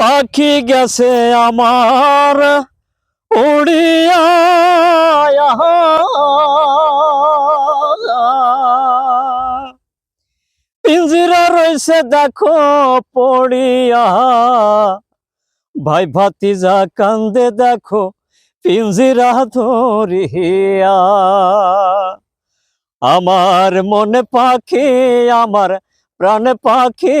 পাখি গেছে আমার, উড়িয়া পিঞ্জিরা রয়েছে, দেখো, পড়িয়া। ভাই ভাতিজা কান্দে, দেখো, পিঞ্জিরা ধরিয়া। আমার মনে পাখি, আমার প্রাণ পাখি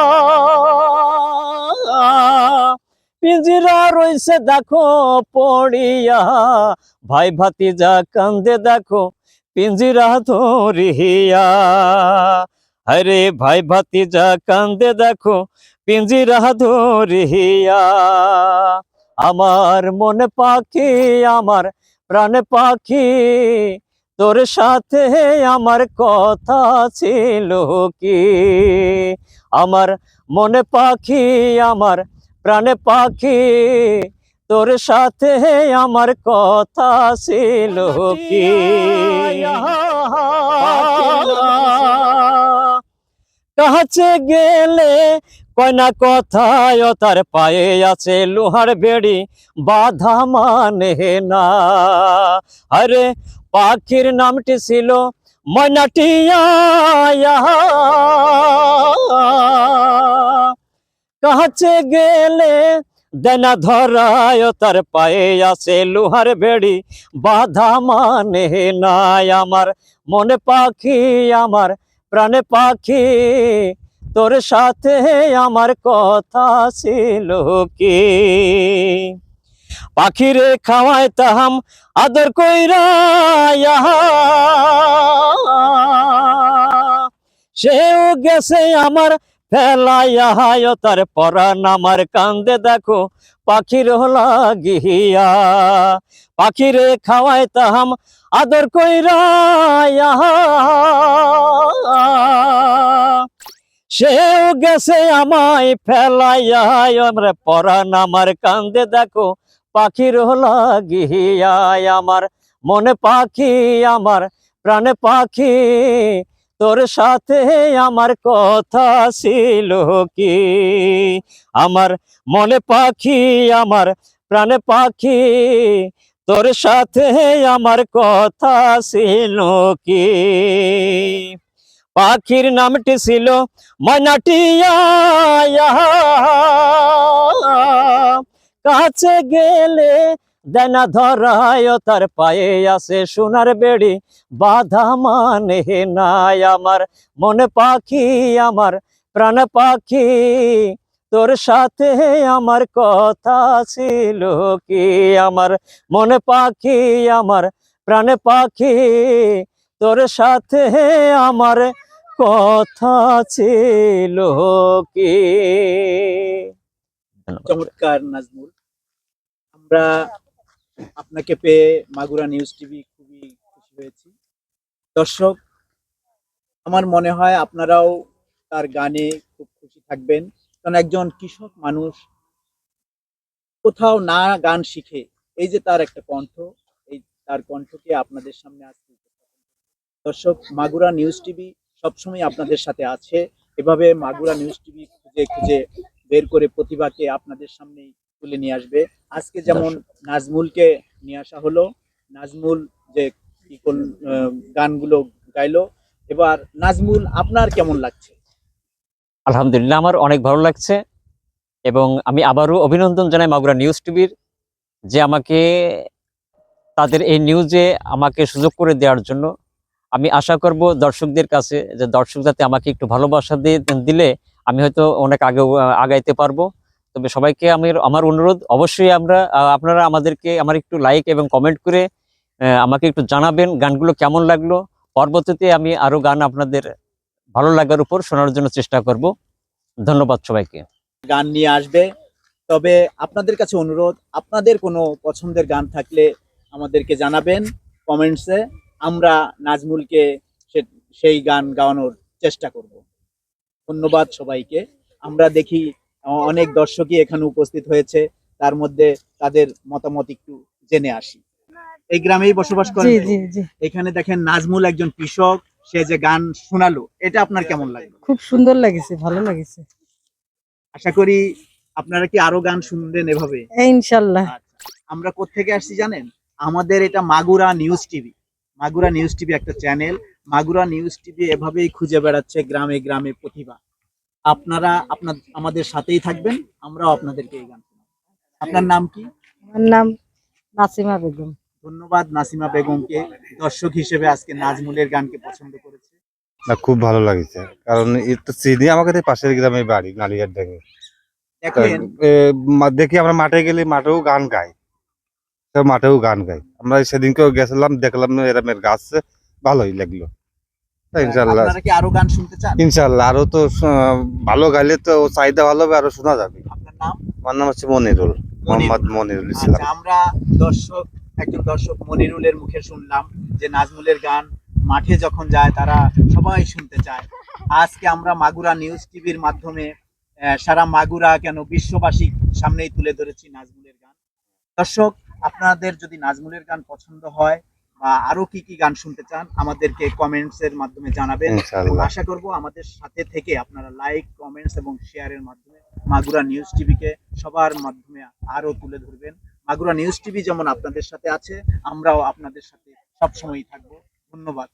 পিঞ্জিরা রইছে, দেখো পড়িয়া। ভাই ভাতিজা কান্দে, দেখো পিঞ্জিরা ধরিয়া। আরে ভাই ভাতিজা কান্দে, দেখো পিঞ্জিরা ধরিয়া। আমার মনে পাখি, আমার প্রাণ পাখি, তোর সাথে আমার কথা ছিল কি? আমার মনে পাখি, আমার প্রাণে পাখি, তোর সাথে আমার কথা ছিল কি? কাছে গেলে কয়না কথায় তার পায়ে আছে লোহার বেড়ি, বাধা মানে না। আরে পাখির নামটি ছিল ময়নাটিয়া কাছে গেলে দেনা ধরায়, তার পায়ে আছে লোহার বেড়ি। বাধা মানে নাই আমার মনে পাখি, আমার প্রাণে পাখি। তোর সাথে আমার কথা ছিল কি? পাখিরে খাওয়াই তাহাম আদর কইরা সেও গেছে আমার ফেলাইয়া তার পরান আমার কান্দে দেখো, পাখির লাগিয়া। পাখিরে খাওয়াই তাহাম আদর কইরা সেও গেছে আমায় ফেলাইয়া আমরা পরান আমার কান্দে দেখো, পাখির লাগিয়া। আমার মনে পাখি, আমার প্রাণে পাখি তোর সাথে আমার কথা ছিল কি? আমার মনে পাখি, আমার প্রাণে পাখি, তোর সাথে আমার কথা ছিল কি? পাখির নামটি ছিল ময়নাটিয়া কাছে গেলে দেনা ধরায় তার পায়ে আছে সোনার বেড়ি। বাধা মানে নাই আমার, মনে পাখি আমার, প্রাণ পাখি। তোর সাথে আমার কথা ছিল কি আমার? মনে পাখি আমার, প্রাণ পাখি। তোর সাথে আমার কথা ছিল কি? চমৎকার, নাজমুল। আমরা আপনাকে পেয়ে মাগুরা নিউজ টিভি খুবই খুশি হয়েছি। দর্শক, আমার মনে হয় আপনারাও তার গানে খুব খুশি থাকবেন। কারণ একজন কৃষক মানুষ কোথাও না গান শিখে, এই যে তার একটা কণ্ঠ, এই তার কণ্ঠকে আপনাদের সামনে আজকে দর্শক, মাগুরা নিউজ টিভি সবসময় আপনাদের সাথে আছে। এভাবে মাগুরা নিউজ টিভি খুঁজে খুঁজে বের করে প্রতিভাকে আপনাদের সামনে তুলে নিয়ে আসবে। আজকে যেমন নাজমুলকে নিয়ে আসা হলো নাজমুল যে কি গানগুলো গাইলো। এবার নাজমুল আপনার কেমন লাগছে? আলহামদুলিল্লাহ আমার অনেক ভালো লাগছে এবং আমি আবারও অভিনন্দন জানাই মাগুরা নিউজ টিভির যে আমাকে তাদের এই নিউজে আমাকে সুযোগ করে দেওয়ার জন্য। আমি আশা করব দর্শকদের কাছে যে দর্শক যাতে আমাকে একটু ভালোবাসা দিয়ে দিলে আমি হয়তো অনেক আগে আগাইতে পারব। তবে সবাইকে আমি আমার অনুরোধ, অবশ্যই আমরা আপনারা আমাদেরকে, আমার একটু লাইক এবং কমেন্ট করে আমাকে একটু জানাবেন গানগুলো কেমন লাগল। পরবর্তীতে আমি আরও গান আপনাদের ভালো লাগার উপর শোনার জন্য চেষ্টা করব। ধন্যবাদ সবাইকে। গান নিয়ে আসবে। তবে আপনাদের কাছে অনুরোধ, আপনাদের কোনো পছন্দের গান থাকলে আমাদেরকে জানাবেন কমেন্টসে আমরা নাজমুলকে সেই গান গাওয়ানোর চেষ্টা করব। ধন্যবাদ সবাইকে। আমরা দেখি অনেক দর্শকই এখানে উপস্থিত হয়েছে। তার মধ্যে তাদের মতামত একটু জেনে আসি। এই গ্রামেই বসবাস করেন? এখানে দেখেন নাজমুল একজন কৃষক সে যে গান শোনালো এটা আপনার কেমন লাগল? খুব সুন্দর লাগেছে ভালো লাগেছে। আশা করি আপনারা কি আরও গান শুনবেন এভাবে? ইনশাল্লাহ। আচ্ছা আমরা কোত্থেকে আসছি জানেন? আমাদের এটা Magura news TV. Magura news TV একটা চ্যানেল। মাগুরা নিউজ টিভি এভাবেই খুঁজে বেড়াচ্ছে গ্রামে গ্রামে প্রতিভা। আপনারা আপনার আমাদের সাথেই থাকবেন আমরাও আপনাদেরকে এই গান আপনার নাম কি? আমার নাম নাসিমা বেগম। ধন্যবাদ নাসিমা বেগমকে দর্শক হিসেবে আজকে নাজমুলের গানকে পছন্দ করেছে। না খুব ভালো লাগছে কারণ এর তো চিনি আমাকে তো পাশের গ্রামে বাড়ি নালিয়ার ডাঙ্গে দেখেন দেখি আমরা মাঠে গেলে মাঠেও গান গাই। মাঠেও গান গাই। আমরা সেদিনকেও গেছিলাম দেখলাম এরমের গাছ ভালোই লাগল। ইনশাল্লাহ আপনারা কি আরও গান শুনতে চান? ইনশাল্লাহ আরও তো ভালো গাইলে তো চাহিদা ভালো হবে আরও শোনা যাবে। আপনার নাম? আমার নাম হচ্ছে মনিরুল মোহাম্মদ মনিরুল ইসলাম। আচ্ছা আমরা দর্শক একজন দর্শক মনিরুলের মুখে শুনলাম যে নাজমুলের গান মাঠে যখন যায় তারা সবাই শুনতে চায়। আজকে আমরা মাগুরা নিউজ টিভির মাধ্যমে সারা মাগুরা কেন বিশ্ববাসীর সামনেই তুলে ধরেছি নাজমুলের গান। দর্শক আপনাদের যদি নাজমুলের গান পছন্দ হয় বা আরও কি কি গান শুনতে চান আমাদেরকে কমেন্টস এর মাধ্যমে জানাবেন। আশা করব আমাদের সাথে থেকে আপনারা লাইক কমেন্টস এবং শেয়ারের মাধ্যমে মাগুরা নিউজ টিভি কে সবার মাধ্যমে আরও তুলে ধরবেন। মাগুরা নিউজ টিভি যেমন আপনাদের সাথে আছে আমরাও আপনাদের সাথে সবসময়ই থাকব। ধন্যবাদ।